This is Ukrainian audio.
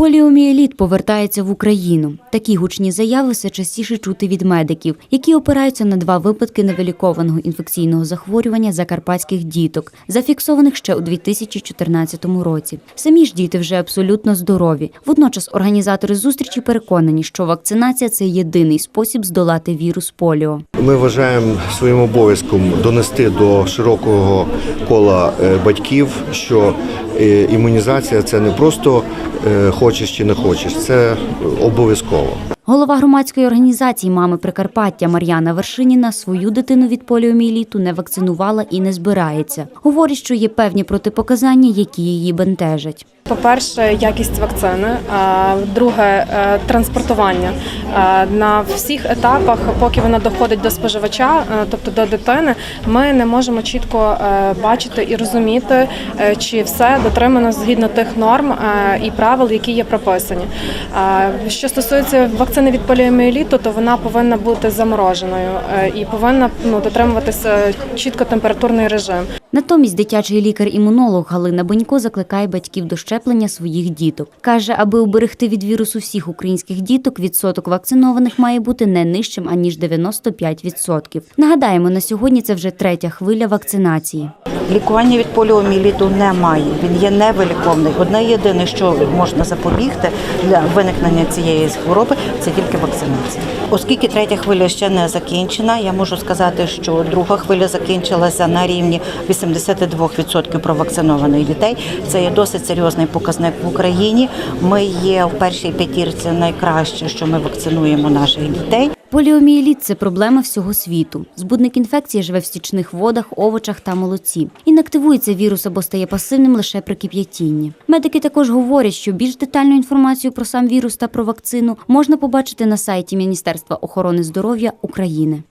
Поліомієліт повертається в Україну. Такі гучні заяви все частіше чути від медиків, які опираються на два випадки невилікованого інфекційного захворювання закарпатських діток, зафіксованих ще у 2014 році. Самі ж діти вже абсолютно здорові. Водночас організатори зустрічі переконані, що вакцинація це єдиний спосіб здолати вірус поліо. Ми вважаємо своїм обов'язком донести до широкого кола е, батьків, що е, імунізація це не просто е, хочеш чи не хочеш, це обов'язково. Голова громадської організації Мами Прикарпаття Мар'яна Вершиніна свою дитину від поліомієліту не вакцинувала і не збирається. Говорить, що є певні протипоказання, які її бентежать. По-перше, якість вакцини. Друге е, транспортування Е, на всіх етапах, поки вона доходить до споживача, е, тобто до дитини, ми не можемо чітко бачити і розуміти, чи все дотримано згідно тих норм і правил, які є прописані. Що стосується вакцини від поліомієліту, то вона повинна бути замороженою е, і повинна ну, дотримуватися чітко температурний режим. Натомість дитячий лікар-імунолог Галина Бонько закликає батьків до щеплення своїх діток. Каже, аби уберегти від вірусу всіх українських діток, відсоток вакцинованих має бути не нижчим аніж 95%. Нагадаємо, на сьогодні це вже третя хвиля вакцинації. Лікування від поліоміеліту немає. Він є невиліковний. Одне єдине, що можна запобігти для виникнення цієї хвороби, це тільки вакцинація. Оскільки третя хвиля ще не закінчена, я можу сказати, що друга хвиля закінчилася на рівні 82% провакцинованих дітей. Це є досить серйозний показник в Україні. Ми є в першій п'ятірці найкраще, що ми вакцинуємо наших дітей. Поліомієліт – це проблема всього світу. Збудник інфекції живе в стічних водах, овочах та молоці. Інактивується вірус або стає пасивним лише при кип'ятінні. Медики також говорять, що більш детальну інформацію про сам вірус та про вакцину можна побачити на сайті Міністерства охорони здоров'я України.